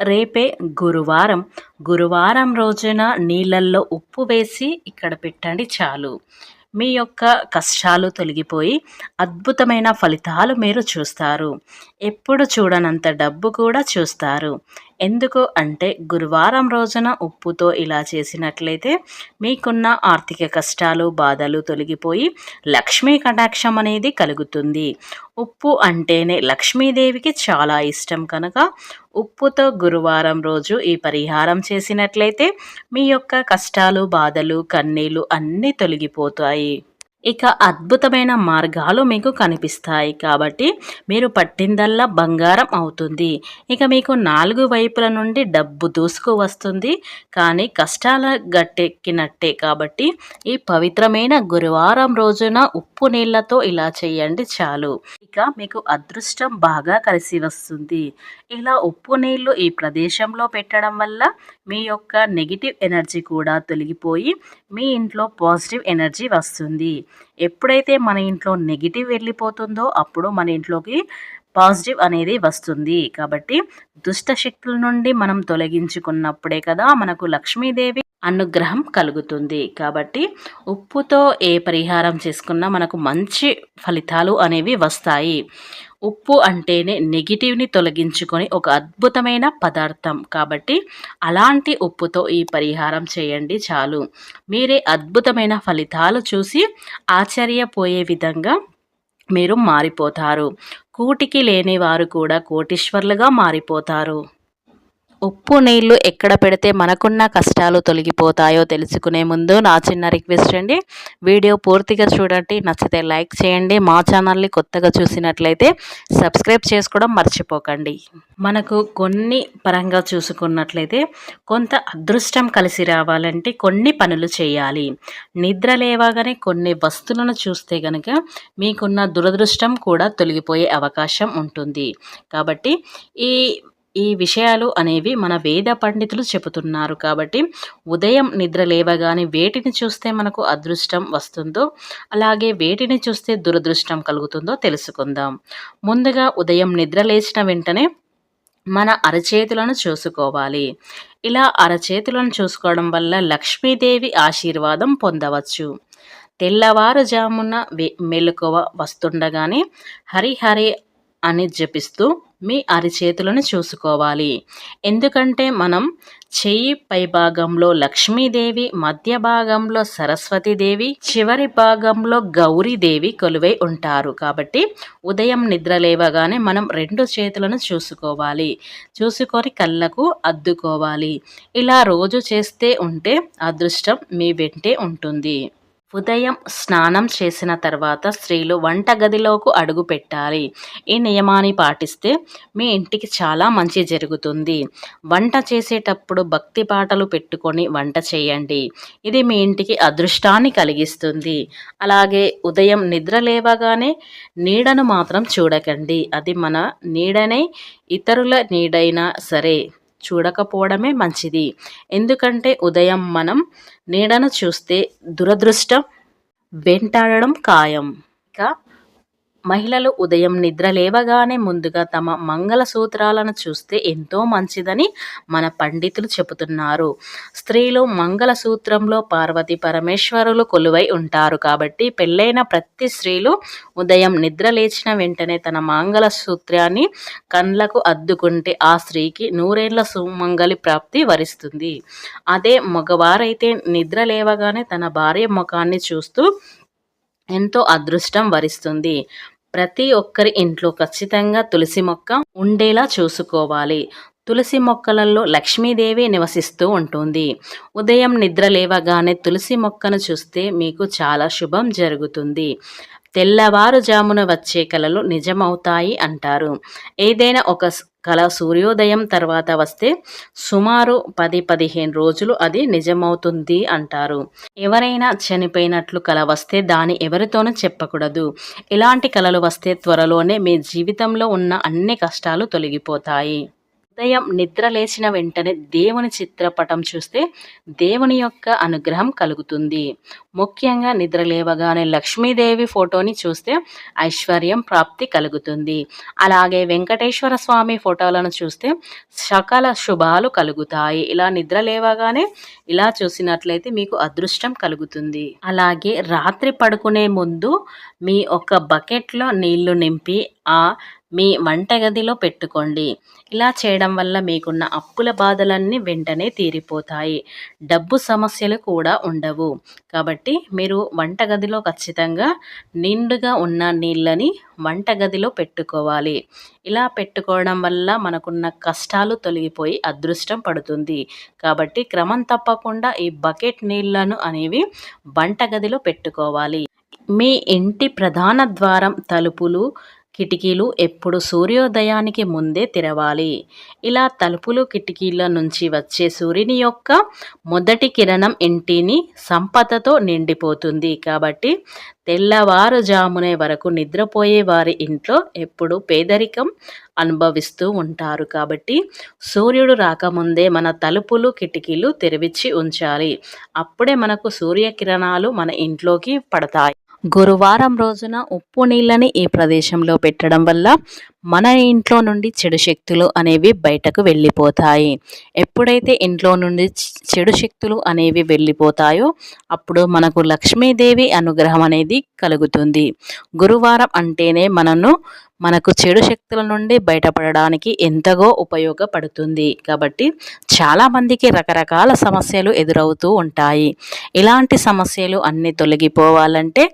రేపే గురువారం. గురువారం రోజున నీళ్ళల్లో ఉప్పు వేసి ఇక్కడ పెట్టండి చాలు. మీ యొక్క కష్టాలు తొలగిపోయి అద్భుతమైన ఫలితాలు మీరు చూస్తారు. ఎప్పుడు చూడనంత డబ్బు కూడా చూస్తారు. ఎందుకు అంటే గురువారం రోజున ఉప్పుతో ఇలా చేసినట్లయితే మీకున్న ఆర్థిక కష్టాలు బాధలు తొలగిపోయి లక్ష్మీ కటాక్షం అనేది కలుగుతుంది. ఉప్పు అంటేనే లక్ష్మీదేవికి చాలా ఇష్టం కనుక ఉప్పుతో గురువారం రోజు ఈ పరిహారం చేసినట్లయితే మీ యొక్క కష్టాలు బాధలు కన్నీళ్ళు అన్నీ తొలగిపోతాయి. ఇక అద్భుతమైన మార్గాలు మీకు కనిపిస్తాయి కాబట్టి మీరు పట్టిందల్లా బంగారం అవుతుంది. ఇక మీకు నాలుగు వైపుల నుండి డబ్బు దూసుకు వస్తుంది. కానీ కష్టాల గట్టెక్కినట్టే కాబట్టి ఈ పవిత్రమైన గురువారం రోజున ఉప్పు నీళ్ళతో ఇలా చేయండి చాలు. ఇక మీకు అదృష్టం బాగా కలిసి వస్తుంది. ఇలా ఉప్పు నీళ్ళు ఈ ప్రదేశంలో పెట్టడం వల్ల మీ యొక్క నెగిటివ్ ఎనర్జీ కూడా తొలగిపోయి మీ ఇంట్లో పాజిటివ్ ఎనర్జీ వస్తుంది. ఎప్పుడైతే మన ఇంట్లో నెగిటివ్ వెళ్ళిపోతుందో అప్పుడు మన ఇంట్లోకి పాజిటివ్ అనేది వస్తుంది. కాబట్టి దుష్ట శక్తుల నుండి మనం తొలగించుకున్నప్పుడే కదా మనకు లక్ష్మీదేవి అనుగ్రహం కలుగుతుంది. కాబట్టి ఉప్పుతో ఏ పరిహారం చేసుకున్నా మనకు మంచి ఫలితాలు అనేవి వస్తాయి. ఉప్పు అంటేనే నెగిటివ్ని తొలగించుకొని ఒక అద్భుతమైన పదార్థం. కాబట్టి అలాంటి ఉప్పుతో ఈ పరిహారం చేయండి చాలు. మీరే అద్భుతమైన ఫలితాలు చూసి ఆశ్చర్యపోయే విధంగా మీరు మారిపోతారు. కూటికి లేని వారు కూడా కోటీశ్వర్లుగా మారిపోతారు. ఉప్పు నీళ్ళు ఎక్కడ పెడితే మనకున్న కష్టాలు తొలగిపోతాయో తెలుసుకునే ముందు నా చిన్న రిక్వెస్ట్ అండి. వీడియో పూర్తిగా చూడండి నచ్చితే లైక్ చేయండి మా ఛానల్ని కొత్తగా చూసినట్లయితే సబ్స్క్రైబ్ చేసుకోవడం మర్చిపోకండి. మనకు కొన్ని పరంగా చూసుకున్నట్లయితే కొంత అదృష్టం కలిసి రావాలంటే కొన్ని పనులు చేయాలి. నిద్ర లేవగానే కొన్ని వస్తువులను చూస్తే కనుక మీకున్న దురదృష్టం కూడా తొలగిపోయే అవకాశం ఉంటుంది. కాబట్టి ఈ ఈ విషయాలు అనేవి మన వేద పండితులు చెబుతున్నారు కాబట్టి ఉదయం నిద్ర లేవగానే వేటిని చూస్తే మనకు అదృష్టం వస్తుందో అలాగే వేటిని చూస్తే దురదృష్టం కలుగుతుందో తెలుసుకుందాం. ముందుగా ఉదయం నిద్ర లేచిన వెంటనే మన అరచేతులను చూసుకోవాలి. ఇలా అరచేతులను చూసుకోవడం వల్ల లక్ష్మీదేవి ఆశీర్వాదం పొందవచ్చు. తెల్లవారుజామున మెలకువ వస్తుండగానే హరిహరి అని జపిస్తూ మీ అరిచేతులను చూసుకోవాలి. ఎందుకంటే మనం చెయ్యి పై భాగంలో లక్ష్మీదేవి మధ్య భాగంలో సరస్వతీదేవి చివరి భాగంలో గౌరీదేవి కొలువై ఉంటారు. కాబట్టి ఉదయం నిద్ర లేవగానే మనం రెండు చేతులను చూసుకోవాలి. చూసుకొని కళ్ళకు అద్దుకోవాలి. ఇలా రోజు చేస్తే ఉంటే అదృష్టం మీ వెంటే ఉంటుంది. ఉదయం స్నానం చేసిన తర్వాత స్త్రీలు వంటగదిలోకి అడుగు పెట్టాలి. ఈ నియమాన్ని పాటిస్తే మీ ఇంటికి చాలా మంచి జరుగుతుంది. వంట చేసేటప్పుడు భక్తి పాటలు పెట్టుకొని వంట చేయండి. ఇది మీ ఇంటికి అదృష్టాన్ని కలిగిస్తుంది. అలాగే ఉదయం నిద్ర లేవగానే నీడను మాత్రం చూడకండి. అది మన నీడనే ఇతరుల నీడైనా సరే. చూడకపోవడమే మంచిది. ఎందుకంటే ఉదయం మనం నీడను చూస్తే దురదృష్టం వెంటాడడం ఖాయం. ఇక మహిళలు ఉదయం నిద్ర లేవగానే ముందుగా తమ మంగళసూత్రాలను చూస్తే ఎంతో మంచిదని మన పండితులు చెబుతున్నారు. స్త్రీలు మంగళసూత్రంలో పార్వతి పరమేశ్వరులు కొలువై ఉంటారు కాబట్టి పెళ్ళైన ప్రతి స్త్రీలు ఉదయం నిద్ర లేచిన వెంటనే తన మంగళసూత్రాన్ని కండ్లకు అద్దుకుంటే ఆ స్త్రీకి నూరేళ్ళ సుమంగళి ప్రాప్తి వరిస్తుంది. అదే మగవారైతే నిద్ర లేవగానే తన భార్య ముఖాన్ని చూస్తూ ఎంతో అదృష్టం వరిస్తుంది. ప్రతి ఒక్కరి ఇంట్లో ఖచ్చితంగా తులసి మొక్క ఉండేలా చూసుకోవాలి. తులసి మొక్కలలో లక్ష్మీదేవి నివసిస్తూ ఉంటుంది. ఉదయం నిద్ర లేవగానే తులసి మొక్కను చూస్తే మీకు చాలా శుభం జరుగుతుంది. తెల్లవారుజామున వచ్చే కళలు నిజమవుతాయి అంటారు. ఏదైనా ఒక కళ సూర్యోదయం తర్వాత వస్తే సుమారు పది పదిహేను రోజులు అది నిజమవుతుంది అంటారు. ఎవరైనా చనిపోయినట్లు కళ వస్తే దాని ఎవరితోనూ చెప్పకూడదు. ఇలాంటి కళలు వస్తే త్వరలోనే మీ జీవితంలో ఉన్న అన్ని కష్టాలు తొలగిపోతాయి. ఉదయం నిద్ర లేచిన వెంటనే దేవుని చిత్రపటం చూస్తే దేవుని యొక్క అనుగ్రహం కలుగుతుంది. ముఖ్యంగా నిద్ర లేవగానే లక్ష్మీదేవి ఫోటోని చూస్తే ఐశ్వర్యం ప్రాప్తి కలుగుతుంది. అలాగే వెంకటేశ్వర స్వామి ఫోటోలను చూస్తే సకల శుభాలు కలుగుతాయి. ఇలా నిద్ర లేవగానే ఇలా చూసినట్లయితే మీకు అదృష్టం కలుగుతుంది. అలాగే రాత్రి పడుకునే ముందు మీ ఒక బకెట్లో నీళ్ళు నింపి ఆ మీ వంటగదిలో పెట్టుకోండి. ఇలా చేయడం వల్ల మీకున్న అప్పుల బాధలన్నీ వెంటనే తీరిపోతాయి. డబ్బు సమస్యలు కూడా ఉండవు. కాబట్టి మీరు వంటగదిలో ఖచ్చితంగా నిండుగా ఉన్న నీళ్ళని వంటగదిలో పెట్టుకోవాలి. ఇలా పెట్టుకోవడం వల్ల మనకున్న కష్టాలు తొలగిపోయి అదృష్టం పడుతుంది. కాబట్టి క్రమం తప్పకుండా ఈ బకెట్ నీళ్ళను అనేవి వంటగదిలో పెట్టుకోవాలి. మీ ఇంటి ప్రధాన ద్వారం తలుపులు కిటికీలు ఎప్పుడు సూర్యోదయానికి ముందే తెరవాలి. ఇలా తలుపులు కిటికీల నుంచి వచ్చే సూర్యుని యొక్క మొదటి కిరణం ఇంటిని సంపదతో నిండిపోతుంది. కాబట్టి తెల్లవారుజామునే వరకు నిద్రపోయే వారి ఇంట్లో ఎప్పుడు పేదరికం అనుభవిస్తూ ఉంటారు. కాబట్టి సూర్యుడు రాకముందే మన తలుపులు కిటికీలు తెరివిచ్చి ఉంచాలి. అప్పుడే మనకు సూర్యకిరణాలు మన ఇంట్లోకి పడతాయి. గురువారం రోజున ఉప్పు నీళ్ళని ఈ ప్రదేశంలో పెట్టడం వల్ల మన ఇంట్లో నుండి చెడు శక్తులు అనేవి బయటకు వెళ్ళిపోతాయి. ఎప్పుడైతే ఇంట్లో నుండి చెడు శక్తులు అనేవి వెళ్ళిపోతాయో అప్పుడు మనకు లక్ష్మీదేవి అనుగ్రహం అనేది కలుగుతుంది. గురువారం అంటేనే మనను మనకు చెడు శక్తుల నుండి బయటపడడానికి ఎంతగో ఉపయోగపడుతుంది. కాబట్టి చాలామందికి రకరకాల సమస్యలు ఎదురవుతూ ఉంటాయి. ఇలాంటి సమస్యలు అన్నీ తొలగిపోవాలంటే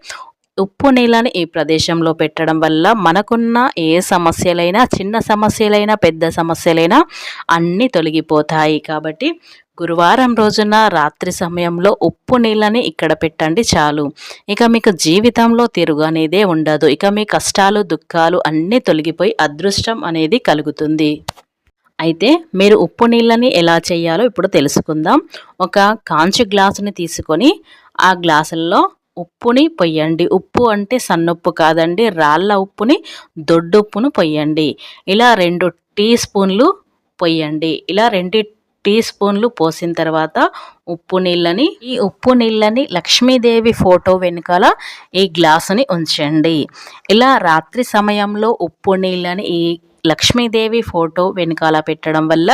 ఉప్పు నీళ్ళని ఈ ప్రదేశంలో పెట్టడం వల్ల మనకున్న ఏ సమస్యలైనా చిన్న సమస్యలైనా పెద్ద సమస్యలైనా అన్నీ తొలగిపోతాయి. కాబట్టి గురువారం రోజున రాత్రి సమయంలో ఉప్పు నీళ్ళని ఇక్కడ పెట్టండి చాలు. ఇక మీకు జీవితంలో తిరుగు అనేదే ఉండదు. ఇక మీ కష్టాలు దుఃఖాలు అన్నీ తొలగిపోయి అదృష్టం అనేది కలుగుతుంది. అయితే మీరు ఉప్పు నీళ్ళని ఎలా చేయాలో ఇప్పుడు తెలుసుకుందాం. ఒక కాంచు గ్లాసుని తీసుకొని ఆ గ్లాసుల్లో ఉప్పుని పొయ్యండి. ఉప్పు అంటే సన్నుప్పు కాదండి రాళ్ళ ఉప్పుని దొడ్డుప్పును పొయ్యండి. ఇలా రెండు టీ స్పూన్లు పొయ్యండి. ఇలా రెండు టీ స్పూన్లు పోసిన తర్వాత ఉప్పు నీళ్ళని ఈ ఉప్పు నీళ్ళని లక్ష్మీదేవి ఫోటో వెనుకాల ఈ గ్లాసుని ఉంచండి. ఇలా రాత్రి సమయంలో ఉప్పు నీళ్ళని ఈ లక్ష్మీదేవి ఫోటో వెనకాల పెట్టడం వల్ల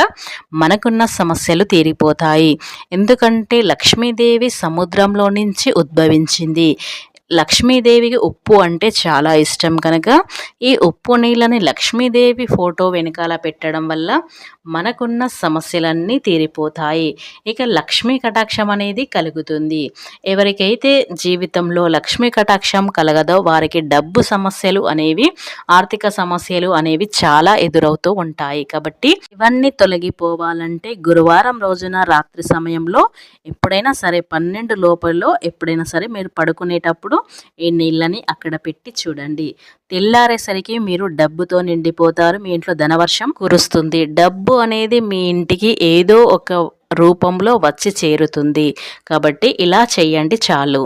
మనకున్న సమస్యలు తీరిపోతాయి. ఎందుకంటే లక్ష్మీదేవి సముద్రంలో నుంచి ఉద్భవించింది. లక్ష్మీదేవికి ఉప్పు అంటే చాలా ఇష్టం కనుక ఈ ఉప్పు నీళ్ళని లక్ష్మీదేవి ఫోటో వెనకాల పెట్టడం వల్ల మనకున్న సమస్యలన్నీ తీరిపోతాయి. ఇక లక్ష్మీ కటాక్షం అనేది కలుగుతుంది. ఎవరికైతే జీవితంలో లక్ష్మీ కటాక్షం కలగదో వారికి డబ్బు సమస్యలు అనేవి ఆర్థిక సమస్యలు అనేవి చాలా ఎదురవుతూ ఉంటాయి. కాబట్టి ఇవన్నీ తొలగిపోవాలంటే గురువారం రోజున రాత్రి సమయంలో ఎప్పుడైనా సరే పన్నెండు లోపలలో ఎప్పుడైనా సరే మీరు పడుకునేటప్పుడు ఈ నీళ్ళని అక్కడ పెట్టి చూడండి. తెల్లారేసరికి మీరు డబ్బుతో నిండిపోతారు. మీ ఇంట్లో ధనవర్షం కురుస్తుంది. డబ్బు అనేది మీ ఇంటికి ఏదో ఒక రూపంలో వచ్చి చేరుతుంది. కాబట్టి ఇలా చేయండి చాలు.